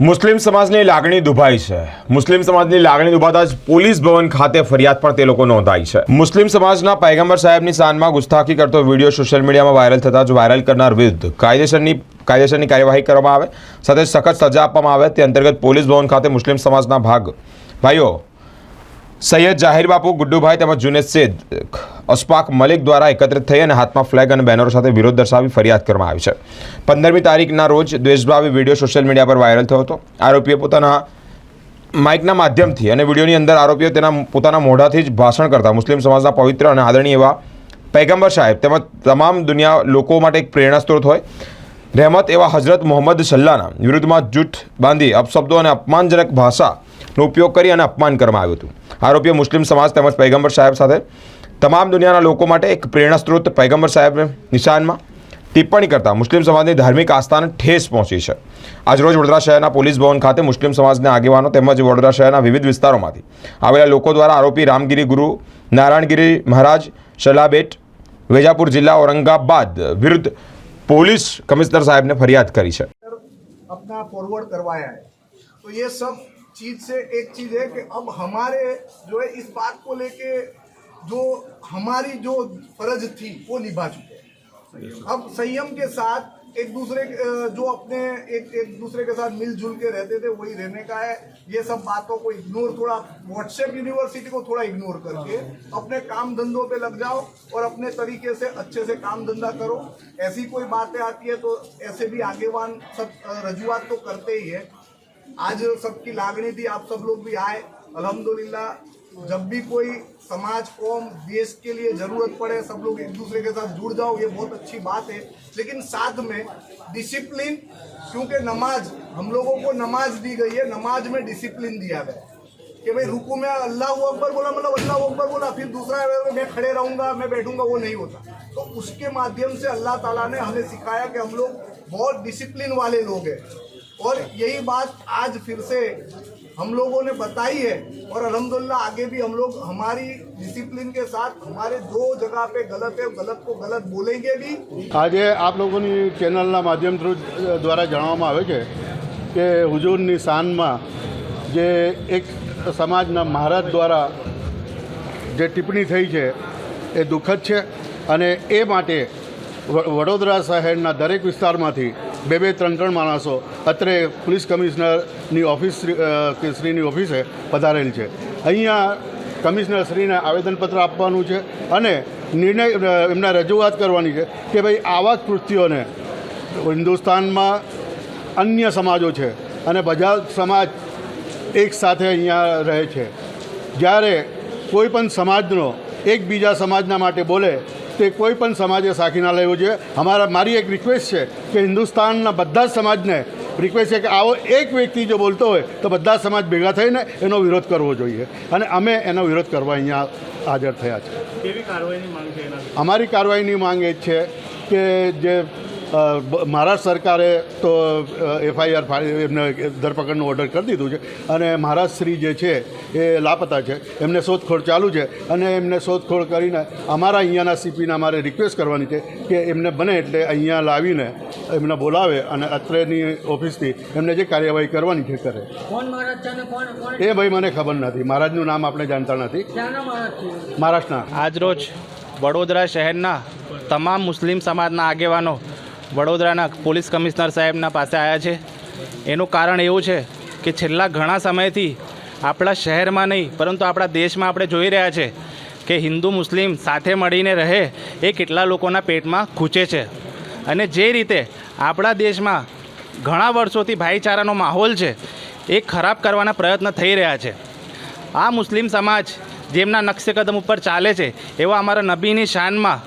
મુસ્લિમ સમાજની લાગણી દુભાઈ છે. મુસ્લિમ સમાજની લાગણી દુભાતા જ પોલીસ ભવન ખાતે ફરિયાદ પણ તે લોકો નોંધાઈ છે. મુસ્લિમ સમાજના પૈગંબર સાહેબની શાનમાં ગુસ્તાખી કરતો વીડિયો સોશિયલ મીડિયામાં વાયરલ થતા જ વાયરલ કરનાર વિરુદ્ધ કાયદેસરની કાયદેસરની કાર્યવાહી કરવામાં આવે, સાથે સખત સજા આપવામાં આવે તે અંતર્ગત પોલીસ ભવન ખાતે મુસ્લિમ સમાજના ભાગ. ભાઈઓ, સૈયદ જાહેર બાપુ, ગુડ્ડુભાઈ તેમજ જુનેદ શેખ અશફાક મલિક દ્વારા એકત્રિત થઈ અને હાથમાં ફ્લેગ અને બેનરો સાથે વિરોધ દર્શાવી ફરિયાદ કરવામાં આવી છે. પંદરમી તારીખના રોજ દ્વેષભાવી વીડિયો સોશિયલ મીડિયા પર વાયરલ થયો હતો. આરોપીએ પોતાના માઇકના માધ્યમથી અને વિડીયોની અંદર આરોપીઓ તેના પોતાના મોઢાથી જ ભાષણ કરતા મુસ્લિમ સમાજના પવિત્ર અને આદરણીય એવા પૈગંબર સાહેબ તેમજ તમામ દુનિયા લોકો માટે એક પ્રેરણા સ્ત્રોત હોય. રહેમત એવા હજરત મોહમ્મદ સલ્લાના વિરુદ્ધમાં જૂઠ બાંધી, અપશબ્દો અને અપમાનજનક ભાષાનો ઉપયોગ કરી અને અપમાન કરવામાં આવ્યું હતું. આરોપીએ મુસ્લિમ સમાજ તેમજ પૈગંબર સાહેબ સાથે તમામ દુનિયાના લોકો માટે એક પ્રેરણા સ્ત્રોત પૈગંબર સાહેબ નિશાનમાં ટિપ્પણી કરતા મુસ્લિમ સમાજની ધાર્મિક આસ્થાને ઠેસ પહોંચી છે આજરોજ વડોદરા શહેરના પોલીસ ભવન ખાતે મુસ્લિમ સમાજના આગેવાનો તેમજ વડોદરા શહેરના વિવિધ વિસ્તારોમાંથી આવેલા લોકો દ્વારા આરોપી રામગીરી ગુરુ નારાયણગીરી મહારાજ શલાબેટ વેજાપુર જિલ્લા ઔરંગાબાદ વિરુદ્ધ પોલીસ કમિશનર સાહેબને ફરિયાદ કરી છે अपना फॉरवर्ड करवाया है तो ये सब चीज से एक चीज है कि अब हमारे जो है इस बात को लेके जो हमारी जो फ़र्ज़ थी वो निभा चुके हैं। अब संयम के साथ एक दूसरे जो अपने एक एक दूसरे के साथ मिलजुल के रहते थे वही रहने का है। ये सब बातों को इग्नोर थोड़ा व्हाट्सएप यूनिवर्सिटी को थोड़ा इग्नोर करके अपने काम धंधों पे लग जाओ और अपने तरीके से अच्छे से काम धंधा करो। ऐसी कोई बातें आती है तो ऐसे भी आगेवान सब रजूआत तो करते ही है। आज सबकी लागणी थी आप सब लोग भी आए। अल्हम्दुलिल्लाह, जब भी कोई समाज, कौम, देश के लिए ज़रूरत पड़े, सब लोग एक दूसरे के साथ जुड़ जाओ, ये बहुत अच्छी बात है। लेकिन साथ में डिसिप्लिन क्योंकि नमाज़, हम लोगों को नमाज़ दी गई है, नमाज़ में डिसिप्लिन दिया गया कि भाई रुकू में अल्लाह अकबर बोला मतलब अल्लाह अकबर बोला, फिर दूसरा मैं खड़े रहूँगा, मैं बैठूँगा, वो नहीं होता। तो उसके माध्यम से अल्लाह ताला ने हमें सिखाया कि हम लोग बहुत डिसिप्लिन वाले लोग हैं। और यही बात आज फिर से हम लोगों ने बताई है और अल्हम्दुलिल्लाह आगे भी हम लोग हमारी डिसिप्लिन के साथ हमारे जो जगह पे गलत है गलत को गलत बोलेंगे भी આજે આપ લોકોની ચેનલના માધ્યમ થ્રુ દ્વારા જણાવવામાં આવે છે કે હુજૂરની શાનમાં જે એક સમાજના મહારાજ દ્વારા જે ટિપ્પણી થઈ છે એ દુઃખદ છે અને એ માટે વ- વડોદરા શહેરના દરેક વિસ્તારમાંથી બે બે, ત્રણ ત્રણ માણસો. અત્રે પોલીસ કમિશનરની ઓફિસ શ્રીની ઓફિસે પધારેલ છે. અહીંયા કમિશનર શ્રીને આવેદનપત્ર આપવાનું છે અને નિર્ણય એમના રજૂઆત કરવાની છે કે ભાઈ આવા કૃત્યોને હિન્દુસ્તાનમાં અન્ય સમાજો છે અને બધા સમાજ એક સાથે અહીંયા રહે છે. જ્યારે કોઈ પણ સમાજનો એકબીજા સમાજના માટે બોલે તે કોઈ પણ સમાજે સાખી ના લેવું જોઈએ અમારા મારી એક રિક્વેસ્ટ છે કે હિન્દુસ્તાનના બધા જ સમાજને રિક્વેસ્ટ છે કે આવો એક વ્યક્તિ જો બોલતો હોય તો બધા સમાજ ભેગા થઈને એનો વિરોધ કરવો જોઈએ. અને અમે એનો વિરોધ કરવા અહીંયા હાજર થયા છે. અમારી કાર્યવાહીની માંગ એ જ છે કે જે મહારાષ્ટ્ર સરકારે તો એફઆઈઆર એમને ધરપકડનું ઓર્ડર કરી દીધું છે. અને મહારાજશ્રી જે છે એ લાપતા છે. એમને શોધખોળ ચાલુ છે અને એમને શોધખોળ કરીને અમારા અહીંયાના સીપીને અમારે રિક્વેસ્ટ કરવાની છે કે એમને બને એટલે અહીંયા લાવીને એમને બોલાવે અને અત્રેની ઓફિસથી એમને જે કાર્યવાહી કરવાની છે કરે. કોણ મહારાજ છે અને કોણ કોણ? એ ભાઈ મને ખબર નથી. મહારાજનું નામ આપણે જાણતા નથી. મહારાજ મહારાષ્ટ્રના. આજરોજ વડોદરા શહેરના તમામ મુસ્લિમ સમાજના આગેવાનો વડોદરાના પોલીસ કમિશનર સાહેબના પાસે આવ્યા છે. એનું કારણ એવું છે કે છેલ્લા ઘણા સમયથી આપણા શહેરમાં નહીં, પરંતુ આપણા દેશમાં આપણે જોઈ રહ્યા છે કે હિન્દુ, મુસ્લિમ સાથે મળીને રહે એ કેટલા લોકોના પેટમાં ખૂંચે છે. અને જે રીતે આપણા દેશમાં ઘણા વર્ષોથી ભાઈચારાનો માહોલ છે એ ખરાબ કરવાના પ્રયત્ન થઈ રહ્યા છે. આ મુસ્લિમ સમાજ જેમના નકશે કદમ ઉપર ચાલે છે, એવા અમારા નબીની શાનમાં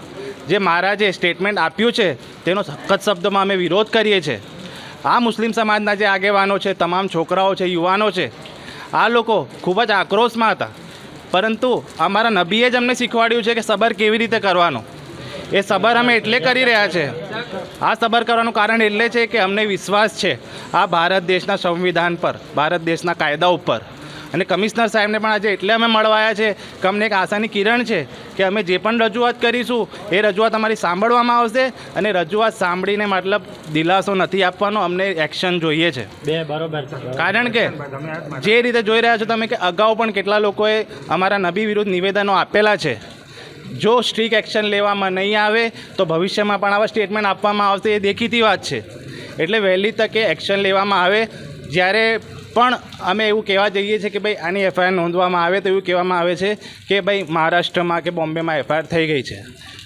જે મહારાજે સ્ટેટમેન્ટ આપ્યું છે, તેનો સખત શબ્દમાં અમે વિરોધ કરીએ છીએ. આ મુસ્લિમ સમાજના જે આગેવાનો છે, તમામ છોકરાઓ છે, યુવાનો છે, આ લોકો ખૂબ જ આક્રોશમાં હતા. પરંતુ અમારા નબીએ જ અમને શીખવાડ્યું છે કે સબર કેવી રીતે કરવાનો. એ સબર અમે એટલે કરી રહ્યા છે. આ સબર કરવાનું કારણ એટલે છે કે અમને વિશ્વાસ છે આ ભારત દેશના સંવિધાન પર, ભારત દેશના કાયદા ઉપર. અને કમિશનર સાહેબને પણ આજે એટલે અમે મળવા આવ્યા છે કે અમને એક આશાની કિરણ છે કે અમે જે પણ રજૂઆત કરીશું એ રજૂઆત અમારી સાંભળવામાં આવશે અને રજૂઆત સાંભળીને મતલબ દિલાસો નથી આપવાનો અમને એક્શન જોઈએ છે. બે બરોબર. કારણ કે જે રીતે જોઈ રહ્યા છો તમે કે અગાઉ પણ કેટલા લોકોએ અમારા નબી વિરુદ્ધ નિવેદનો આપેલા છે. જો સ્ટ્રિક એક્શન લેવામાં નહીં આવે તો ભવિષ્યમાં પણ આવા સ્ટેટમેન્ટ આપવામાં આવશે એ દેખીતી વાત છે. એટલે વહેલી તકે એક્શન લેવામાં આવે. જ્યારે પણ અમે એવું કહેવા જઈએ છીએ કે ભાઈ આની એફઆઈઆર નોંધવામાં આવે તો એવું કહેવામાં આવે છે કે ભાઈ મહારાષ્ટ્રમાં કે બોમ્બેમાં એફઆઈઆર થઈ ગઈ છે.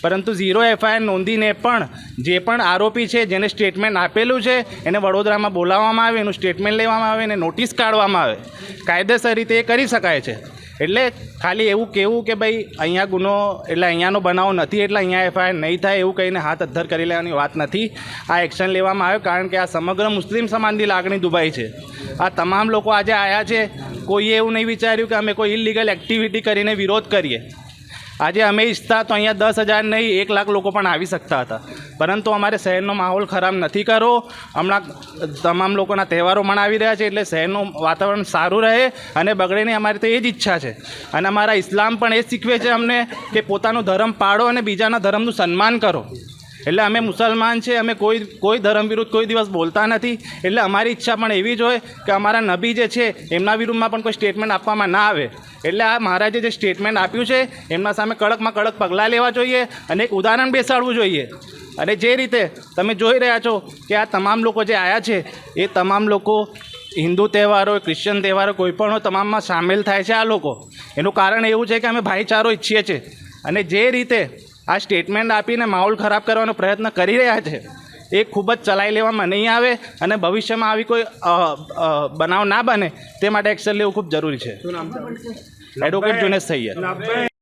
પરંતુ ઝીરો એફઆઈઆર નોંધીને પણ જે પણ આરોપી છે, જેને સ્ટેટમેન્ટ આપેલું છે, એને વડોદરામાં બોલાવવામાં આવે, એનું સ્ટેટમેન્ટ લેવામાં આવે, એને નોટિસ કાઢવામાં આવે. કાયદેસર રીતે એ કરી શકાય છે. એટલે ખાલી એવું કહેવું કે ભાઈ, અહીંયા ગુનો, એટલે અહીંયાનો બનાવ નથી, એટલે અહીંયા એફઆઈઆર નહીં થાય એવું કહીને હાથ અદ્ધર કરી લેવાની વાત નથી. આ એક્શન લેવામાં આવ્યો કારણ કે આ સમગ્ર મુસ્લિમ સમાજની લાગણી દુભાઈ છે. આ તમામ લોકો આજે આવ્યા છે. કોઈએ એવું નહીં વિચાર્યું કે અમે કોઈ ઇલીગલ એક્ટિવિટી કરીને વિરોધ કરીએ. આજે અમે ઈચ્છતા તો અહીંયા દસ હજાર નહીં, એક લાખ લોકો પણ આવી શકતા હતા. પરંતુ અમારે શહેરનો માહોલ ખરાબ નથી કરવો હમણાં તમામ લોકોના તહેવારો મનાવી રહ્યા છે એટલે શહેરનું વાતાવરણ સારું રહે અને બગડે નહીં અમારી તો એ જ ઈચ્છા છે. અને અમારા ઇસ્લામ પણ એ શીખવે છે અમને કે પોતાનો ધર્મ પાળો અને બીજાના ધર્મનું સન્માન કરો. એટલે અમે મુસલમાન છે, અમે કોઈ કોઈ ધર્મ વિરુદ્ધ કોઈ દિવસ બોલતા નથી. એટલે અમારી ઈચ્છા પણ એવી જ હોય કે અમારા નબી જે છે, એમના વિરુદ્ધમાં પણ કોઈ સ્ટેટમેન્ટ આપવામાં ના આવે. એટલે આ મહારાજે જે સ્ટેટમેન્ટ આપ્યું છે, એમના સામે કડકમાં કડક પગલાં લેવા જોઈએ અને એક ઉદાહરણ બેસાડવું જોઈએ. અને જે રીતે તમે જોઈ રહ્યા છો કે આ તમામ લોકો જે આવ્યા છે એ તમામ લોકો હિન્દુ તહેવારો ક્રિશ્ચન તહેવારો કોઈ પણ હોય તમામમાં સામેલ થાય છે આ લોકો. એનું કારણ એવું છે કે અમે ભાઈચારો ઈચ્છીએ છીએ. અને જે રીતે આ સ્ટેટમેન્ટ આપીને માહોલ ખરાબ કરવાનો પ્રયત્ન કરી રહ્યા છે એ ખૂબ જ ચલાવી લેવામાં નહીં આવે અને ભવિષ્યમાં આવી કોઈ બનાવ ના બને તે માટે એક્શન લેવું ખૂબ જરૂરી છે. એડવોકેટ જુનેશ સૈયદ